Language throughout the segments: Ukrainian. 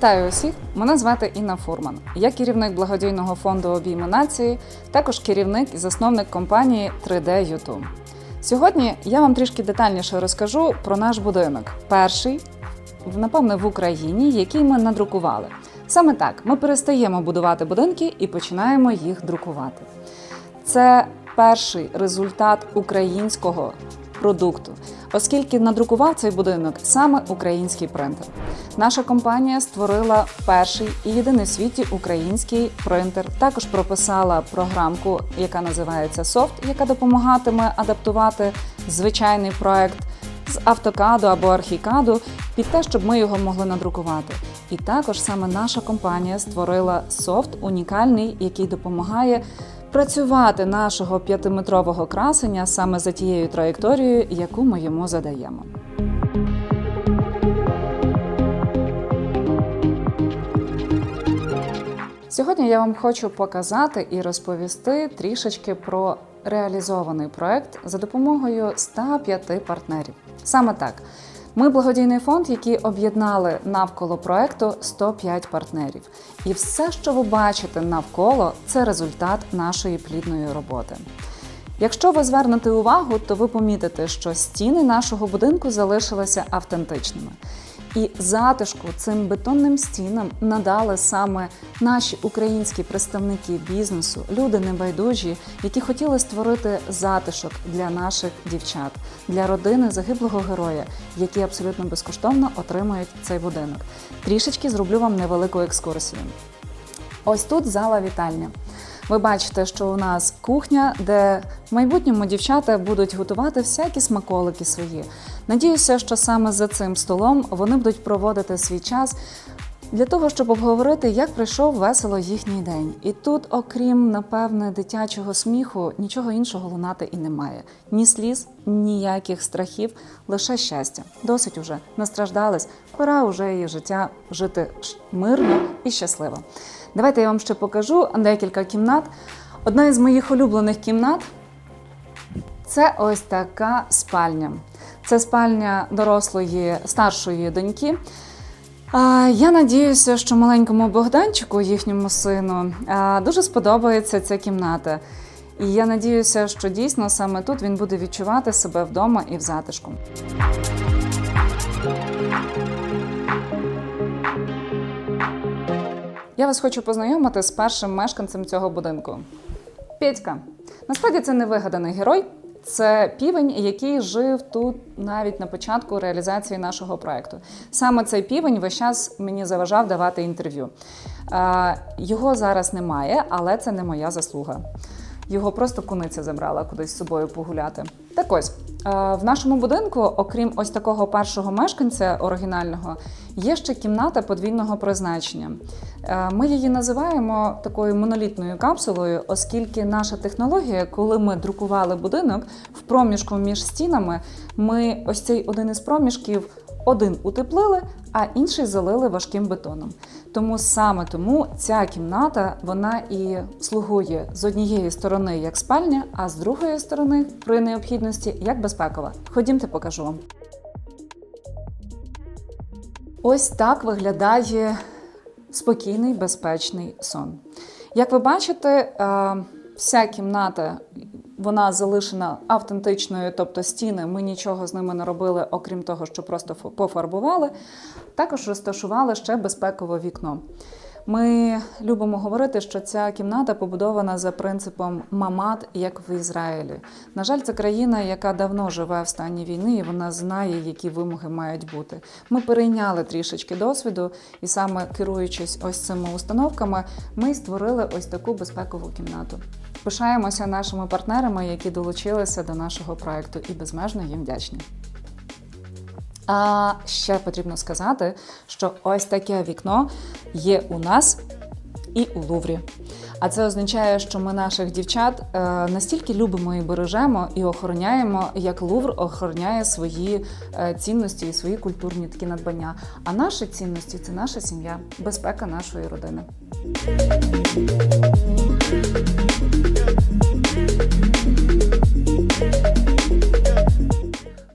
Вітаю усіх! Мене звати Інна Фурман. Я керівник благодійного фонду обійми нації, також керівник і засновник компанії 3D YouTube. Сьогодні я вам трішки детальніше розкажу про наш будинок. Перший, напевне, в Україні, який ми надрукували. Саме так ми перестаємо будувати будинки і починаємо їх друкувати. Це перший результат українського продукту, оскільки надрукував цей будинок саме український принтер. Наша компанія створила перший і єдиний в світі український принтер. Також прописала програмку, яка називається Софт, яка допомагатиме адаптувати звичайний проект з автокаду або архікаду під те, щоб ми його могли надрукувати. І також саме наша компанія створила софт унікальний, який допомагає працювати нашого п'ятиметрового красення саме за тією траєкторією, яку ми йому задаємо. Сьогодні я вам хочу показати і розповісти трішечки про реалізований проект за допомогою 105 партнерів. Саме так. Ми благодійний фонд, який об'єднали навколо проекту 105 партнерів. І все, що ви бачите навколо, це результат нашої плідної роботи. Якщо ви звернете увагу, то ви помітите, що стіни нашого будинку залишилися автентичними. І затишку цим бетонним стінам надали саме наші українські представники бізнесу, люди небайдужі, які хотіли створити затишок для наших дівчат, для родини загиблого героя, які абсолютно безкоштовно отримують цей будинок. Трішечки зроблю вам невелику екскурсію. Ось тут зала вітальня. Ви бачите, що у нас кухня, де в майбутньому дівчата будуть готувати всякі смаколики свої. Надіюся, що саме за цим столом вони будуть проводити свій час для того, щоб обговорити, як пройшов весело їхній день. І тут, окрім напевне, дитячого сміху, нічого іншого лунати і немає. Ні сліз, ніяких страхів, лише щастя. Досить уже настраждались. Пора уже її життя жити мирно і щасливо. Давайте я вам ще покажу декілька кімнат. Одна із моїх улюблених кімнат це ось така спальня. Це спальня дорослої старшої доньки. Я надіюся, що маленькому Богданчику, їхньому сину, дуже сподобається ця кімната. І я надіюся, що дійсно саме тут він буде відчувати себе вдома і в затишку. Я вас хочу познайомити з першим мешканцем цього будинку. Петька. Насправді це не вигаданий герой. Це півень, який жив тут навіть на початку реалізації нашого проекту. Саме цей півень весь час мені заважав давати інтерв'ю. Е, Його зараз немає, але це не моя заслуга. Його просто куниця забрала кудись з собою погуляти. Так ось, е, в нашому будинку, окрім ось такого першого мешканця оригінального, є ще кімната подвійного призначення. Е, Ми її називаємо такою монолітною капсулою, оскільки наша технологія, коли ми друкували будинок, в проміжку між стінами ми ось цей один із проміжків один утеплили, а інший залили важким бетоном. Тому саме тому ця кімната вона і слугує з однієї сторони як спальня, а з другої сторони, при необхідності, як безпекова. Ходімте, покажу вам. Ось так виглядає спокійний, безпечний сон. Як ви бачите, е, вся кімната вона залишена автентичною, тобто стіни, ми нічого з ними не робили, окрім того, що просто пофарбували. Також розташували ще безпекове вікно. Ми любимо говорити, що ця кімната побудована за принципом мамат, як в Ізраїлі. На жаль, це країна, яка давно живе в стані війни, і вона знає, які вимоги мають бути. Ми перейняли трішечки досвіду, і саме керуючись ось цими установками, ми створили ось таку безпекову кімнату. Пишаємося нашими партнерами, які долучилися до нашого проекту, і безмежно їм вдячні. А ще потрібно сказати, що ось таке вікно є у нас і у Луврі. А це означає, що ми наших дівчат е, настільки любимо і бережемо і охороняємо, як Лувр охороняє свої е, цінності і свої культурні такі надбання. А наші цінності це наша сім'я, безпека нашої родини.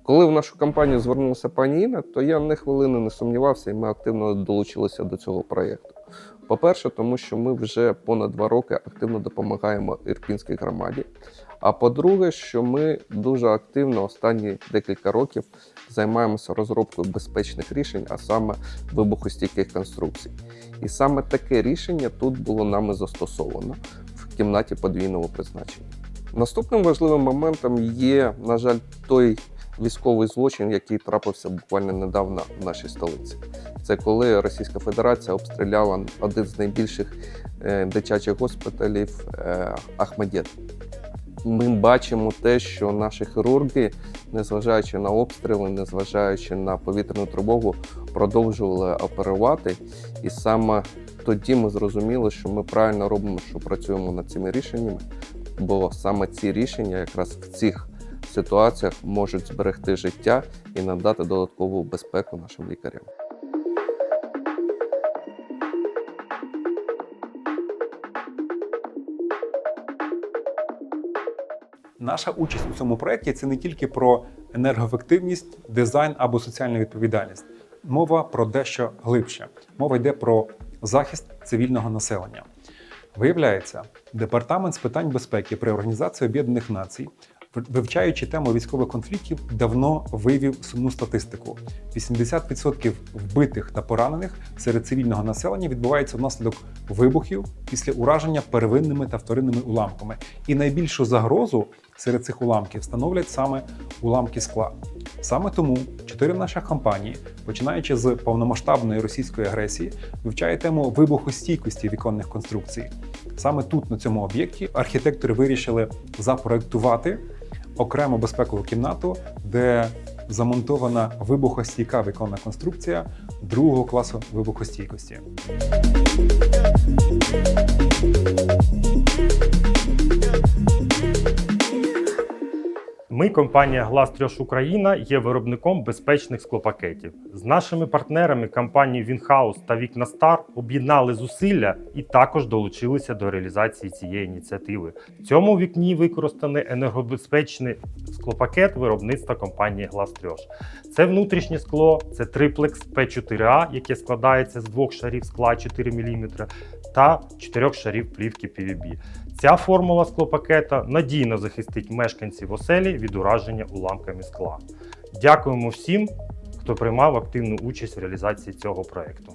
Коли в нашу компанію звернулася пані Інна, то я ні хвилини не сумнівався, і ми активно долучилися до цього проєкту. По-перше, тому що ми вже понад два роки активно допомагаємо ірпінській громаді. А по-друге, що ми дуже активно останні декілька років займаємося розробкою безпечних рішень, а саме вибухостійких конструкцій. І саме таке рішення тут було нами застосовано кімнаті подвійного призначення. Наступним важливим моментом є, на жаль, той військовий злочин, який трапився буквально недавно в нашій столиці. Це коли Російська Федерація обстріляла один з найбільших е, дитячих госпіталів е, Ахмедєт. Ми бачимо те, що наші хірурги, незважаючи на обстріли, незважаючи на повітряну тривогу, продовжували оперувати. І саме тоді ми зрозуміли, що ми правильно робимо, що працюємо над цими рішеннями, бо саме ці рішення якраз в цих ситуаціях можуть зберегти життя і надати додаткову безпеку нашим лікарям. Наша участь у цьому проєкті це не тільки про енергоефективність, дизайн або соціальну відповідальність. Мова про дещо глибше. Мова йде про захист цивільного населення. Виявляється, департамент з питань безпеки при Організації Об'єднаних Націй, вивчаючи тему військових конфліктів, давно вивів сумну статистику: 80% вбитих та поранених серед цивільного населення відбувається внаслідок вибухів після ураження первинними та вторинними уламками. І найбільшу загрозу серед цих уламків становлять саме уламки скла. Саме тому чотири наших компанії, починаючи з повномасштабної російської агресії, вивчають тему вибухостійкості віконних конструкцій. Саме тут, на цьому об'єкті, архітектори вирішили запроектувати окрему безпекову кімнату, де замонтована вибухостійка віконна конструкція другого класу вибухостійкості. Ми, компанія Гластрьош Україна, є виробником безпечних склопакетів. З нашими партнерами компанією Вінхаус та Вікнастар об'єднали зусилля і також долучилися до реалізації цієї ініціативи. В цьому вікні використаний енергобезпечний склопакет виробництва компанії Гластрьош. Це внутрішнє скло, це триплекс P4A, яке складається з двох шарів скла 4 мм та чотирьох шарів плівки PVB. Ця формула склопакета надійно захистить мешканців оселі від ураження уламками скла. Дякуємо всім, хто приймав активну участь в реалізації цього проекту.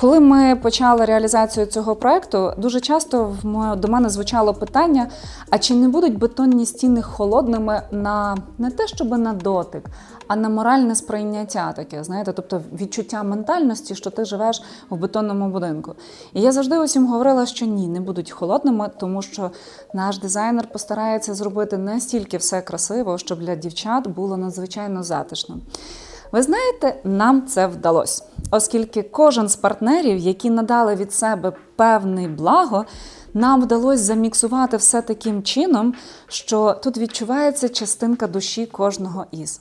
Коли ми почали реалізацію цього проекту, дуже часто до мене звучало питання: а чи не будуть бетонні стіни холодними на не те, щоб на дотик, а на моральне сприйняття таке, знаєте, тобто відчуття ментальності, що ти живеш в бетонному будинку. І я завжди усім говорила, що ні, не будуть холодними, тому що наш дизайнер постарається зробити настільки все красиво, щоб для дівчат було надзвичайно затишно. Ви знаєте, нам це вдалося, оскільки кожен з партнерів, які надали від себе певне благо, нам вдалося заміксувати все таким чином, що тут відчувається частинка душі кожного із.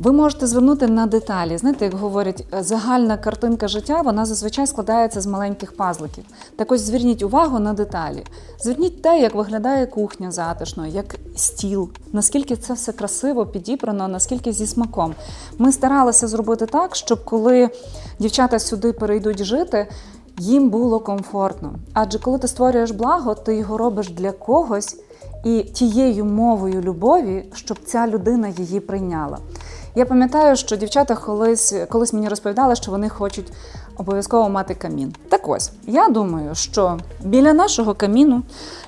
Ви можете звернути на деталі. Знаєте, як говорять, е, загальна картинка життя вона зазвичай складається з маленьких пазликів. Так ось зверніть увагу на деталі. Зверніть те, як виглядає кухня затишно, як стіл, наскільки це все красиво підібрано, наскільки зі смаком. Ми старалися зробити так, щоб коли дівчата сюди перейдуть жити. Їм було комфортно. Адже коли ти створюєш благо, ти його робиш для когось і тією мовою любові, щоб ця людина її прийняла. Я пам'ятаю, що дівчата колись, колись мені розповідали, що вони хочуть обов'язково мати камін. Так ось, я думаю, що біля нашого каміну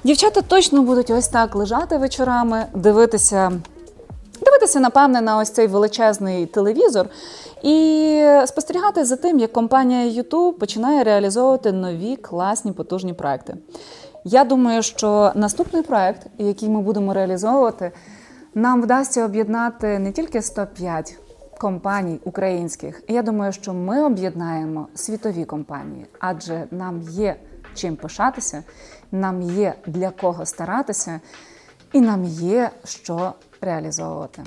дівчата точно будуть ось так лежати вечорами, дивитися дивитися, напевне, на ось цей величезний телевізор і спостерігати за тим, як компанія YouTube починає реалізовувати нові класні потужні проекти. Я думаю, що наступний проект, який ми будемо реалізовувати, нам вдасться об'єднати не тільки 105 компаній українських. Я думаю, що ми об'єднаємо світові компанії, адже нам є чим пишатися, нам є для кого старатися, і нам є що реалізовувати.